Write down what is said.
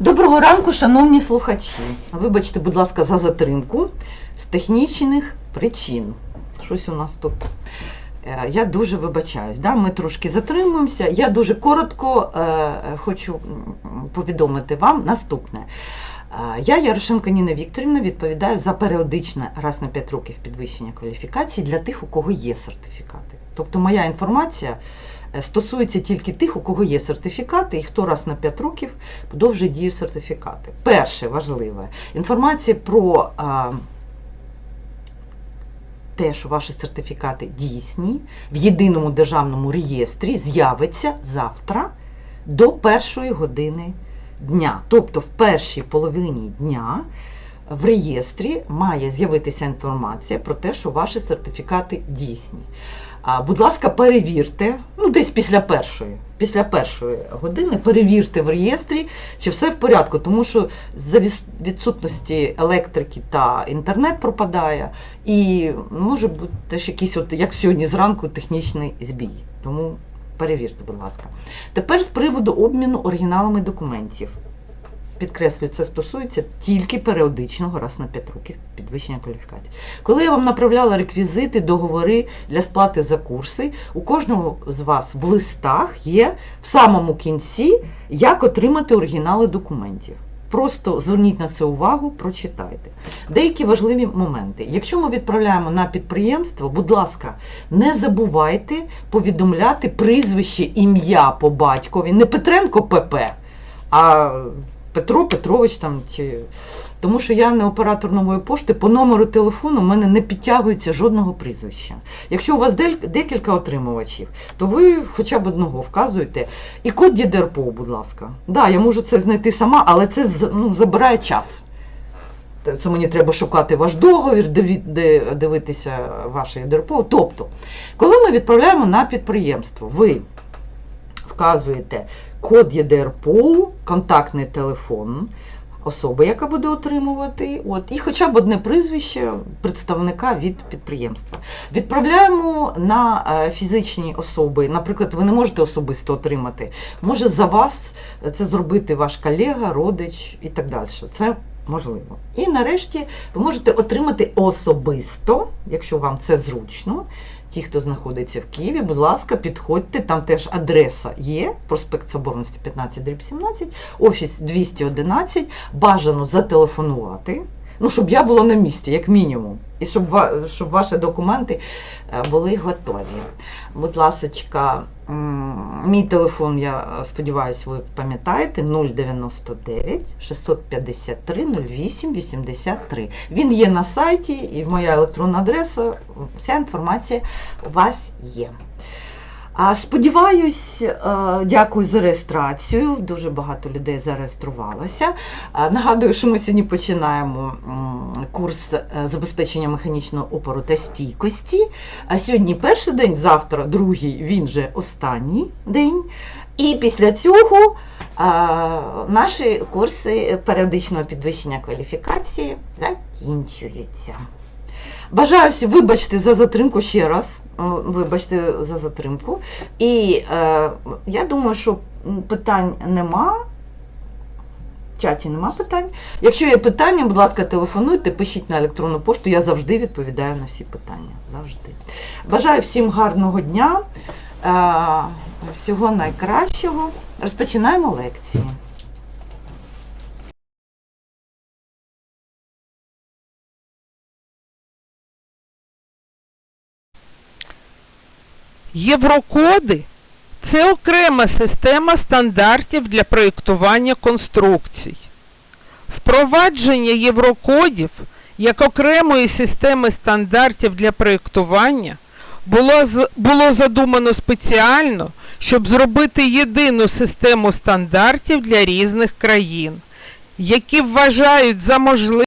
Доброго ранку, шановні слухачі. Вибачте, будь ласка, за затримку з технічних причин. Щось у нас тут. е, Я дуже вибачаюсь. Да? Ми трошки затримуємося. Я дуже коротко е, хочу повідомити вам наступне. Я, Ярошенко Ніна Вікторівна, відповідаю за періодичне раз на 5 років підвищення кваліфікації для тих, у кого є сертифікати. Тобто моя інформація е, стосується тільки тих, у кого є сертифікати, і хто раз на 5 років подовжує дію сертифікати. Перше важливе інформація про те, що ваші сертифікати дійсні в єдиному державному реєстрі з'явиться завтра до першої години дня. Тобто в першій половині дня в реєстрі має з'явитися інформація про те, що ваші сертифікати дійсні. Будь ласка, перевірте, ну десь після першої, після першої години перевірте в реєстрі, чи все в порядку, тому що за відсутності електрики та інтернет пропадає, і може бути теж якийсь, от як сьогодні зранку, технічний збій. Тому перевірте, будь ласка. Тепер з приводу обміну оригіналами документів. Підкреслюю, це стосується тільки періодичного раз на 5 років підвищення кваліфікації. Коли я вам направляла реквізити, договори для сплати за курси, у кожного з вас в листах є в самому кінці, як отримати оригінали документів. Просто зверніть на це увагу, прочитайте. Деякі важливі моменти. Якщо ми відправляємо на підприємство, будь ласка, не забувайте повідомляти прізвище, ім'я по батькові, не Петренко ПП, а Петро Петрович там чи. Тому що я не оператор нової пошти, по номеру телефону в мене не підтягується жодного прізвища. Якщо у вас декілька отримувачів, то ви хоча б одного вказуєте. І код ЄДРПО, будь ласка. Да, я можу це знайти сама, але це ну, забирає час. Це мені треба шукати ваш договір, дивитися ваше ЄДРПО. Тобто, коли ми відправляємо на підприємство, ви вказуєте код ЄДРПО, контактний телефон особи, яка буде отримувати, от, і хоча б одне прізвище представника від підприємства. Відправляємо на е, фізичні особи. Наприклад, ви не можете особисто отримати. Може за вас це зробити ваш колега, родич і так далі. Це можливо. І нарешті ви можете отримати особисто, якщо вам це зручно. Ті, хто знаходиться в Києві, будь ласка, підходьте, там теж адреса є, проспект Соборності 15 дріб 17, офіс 211, бажано зателефонувати, ну, щоб я була на місці, як мінімум, і щоб, щоб ваші документи е, були готові. Будь ласочка, мій телефон, я сподіваюся, ви пам'ятаєте, 099 653 08 83. Він є на сайті, і моя електронна адреса, вся інформація у вас є. Сподіваюсь, е, дякую за реєстрацію. Дуже багато людей зареєструвалося. Е, Нагадую, що ми сьогодні починаємо курс е, забезпечення механічного опору та стійкості. А сьогодні перший день, завтра другий, він же останній день. І після цього наші курси періодичного підвищення кваліфікації закінчуються. Бажаю всім, вибачте за затримку ще раз. Е, Вибачте за затримку. І е, я думаю, що питань нема. В чаті нема питань. Якщо є питання, будь ласка, телефонуйте, пишіть на електронну пошту. Я завжди відповідаю на всі питання. Завжди. Бажаю всім гарного дня, е, всього найкращого. Розпочинаємо лекції. Єврокоди це окрема система стандартів для проєктування конструкцій. Впровадження єврокодів як окремої системи стандартів для проєктування було, було задумано спеціально, щоб зробити єдину систему стандартів для різних країн, які вважають за можливе